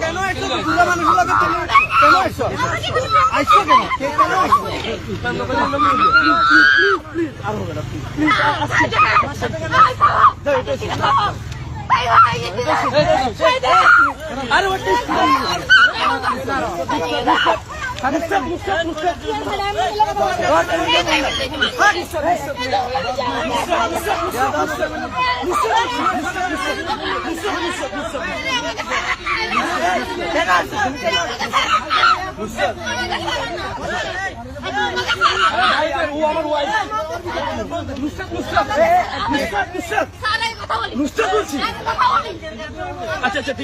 কেন আইছো বুড়া মানুষের লগে কেন আইছো আইছো কেন কেন আইছো আর হবে না প্লিজ আরে ওটা আরে সব মুস্তাক মুস্তাক ও আমার ওয়াইফ মুস্তাক মুস্তাক মুস্তাক মুস্তাক মুস্তাক বলছি আচ্ছা আচ্ছা ঠিক আছে আমরা বসে আচ্ছা, আমরা বসে আসো আসো আসো আচ্ছা আসো আসো এদিকে আসো আচ্ছা একটা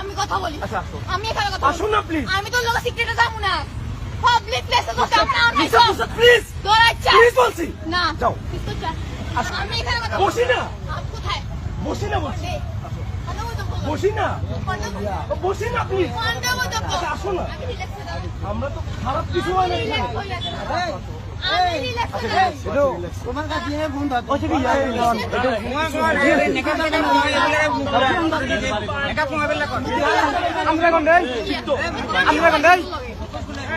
আমি কথা বলি। আমি এখানে কথা আসুন না, please. আমি তোর লোক সিক্রেটে যাব না। পাবলিক প্লেসে তো যাব না আমি মুস্তাক মুস্তাক প্লিজ তোর আচ্ছা প্লিজ বলছি। না যাও। তুই তো যা। আমি এখানে কথা বসি না। কোথায়? বসি না বলছি। বসি না। বসি না প্লিজ? আচ্ছা, আসো না। আমরা তো খারাপ কিছু হয় না আচ্ছা আমরা কোন আমরা কোন দেন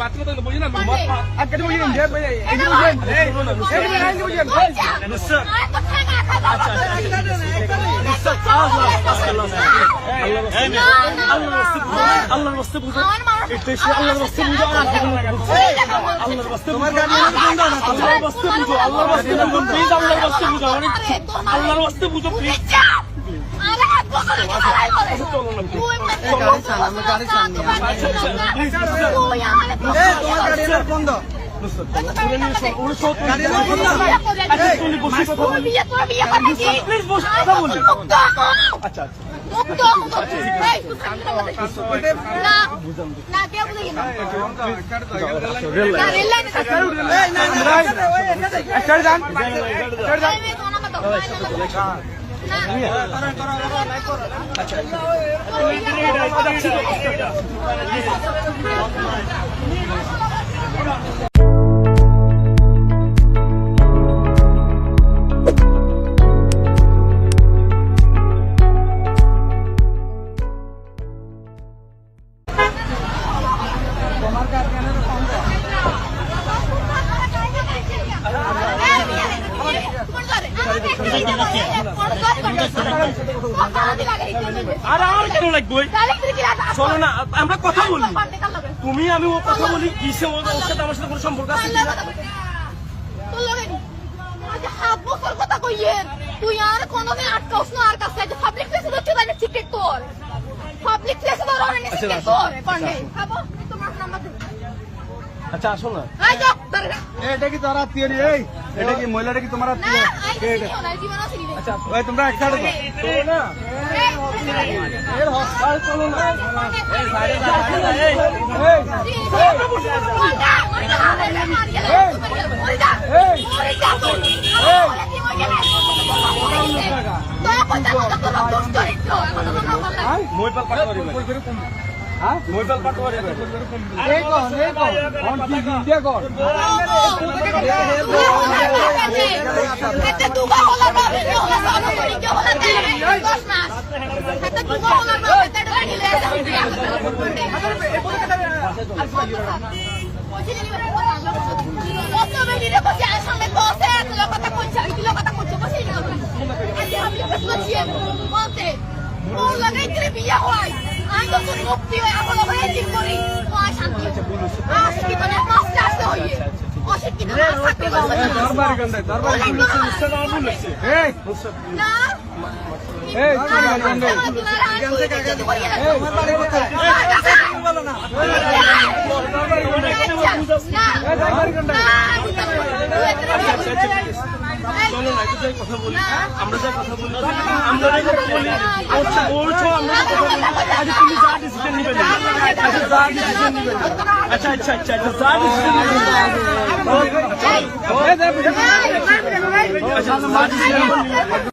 কোনটা? আজকে বসি না এই ভাই এই যে বসেন এই ভাই এই যে বসেন আচ্ছা। আরে তো খানা খাওয়া দাওয়া করতে পারি। এই না, না, আল্লাহর রাস্তে বুঝো এটা সে আল্লাহর রাস্তে বুঝো আর। আল্লাহর রাস্তে তোমার গাড়ি আল্লাহর রাস্তে বুঝো আল্লাহর রাস্তে বুঝো প্লিজ আল্লাহর রাস্তে বুঝো আল্লাহর রাস্তে বুঝো প্লিজ চাপ! আরে হাত বসালে কি লড়াই করে? চলো না তুই মানে- গাড়ি চালা, আমি গাড়ি চালানি। তুই আমারে আচ্ছা, আচ্ছা, please, please. তুই আমারে বসালে। উনি সত্য গাড়ি বন্ধ। আচ্ছা। আচ্ছা আচ্ছা না। আর কেন লাগবে? চলো না আমরা কথা বলি। তুমি আমি ও কথা বলি কিসে ওর সাথে আমার সাথে কোনো সম্পর্ক আছে কিনা? তুই আর কোনোদিন আটকাওস না আর কাছে পাবলিক প্লেসে তো চলে টিকেট তোর পাবলিক প্লেসে তো রনে টিকেট তোর পান্ডে খাব তোমার নাম্বার আচ্ছা আসো না। যাও এটা কি তোর আত্মীয় এই। এটা কি মহিলাটা কি তোমার আচ্ছা তোমরা একসাথে না না মোবাইল পাটোয়ারি হ্যাঁ মোবাইল পাটোয়ারি এই কি হয় তো তোর মুক্তি হয়ে এখন ওখানে ঠিক করি শান্তি আজকে তো মাস্টার আসতে হইয়ে অশিক্ষিত মানুষ থাকতে পারবে না। দরবারি গন্ডাই দরবারি না। নুসরাত আমার ভুল হয়েছে এই না। এই না, দরবারি যদি করিয়ে রাখ। এই তোমার বাড়ি কোথায় বলো না না, দরবারি গন্ডাই না, দিতে পারব না। তুই এখানে আচ্ছা, আচ্ছা, ঠিক আছে। চলো না যাই কথা বলি আমরা যাই কথা বলি আমরা যাই কথা বলি বলছো বলছো আমরা যাই কথা বলি আচ্ছা তুমি যা ডিসিশন নিবে আচ্ছা যা ডিসিশন নিবে আচ্ছা আচ্ছা আচ্ছা আচ্ছা যা ডিসিশন নিবে আচ্ছা যা ডিসিশন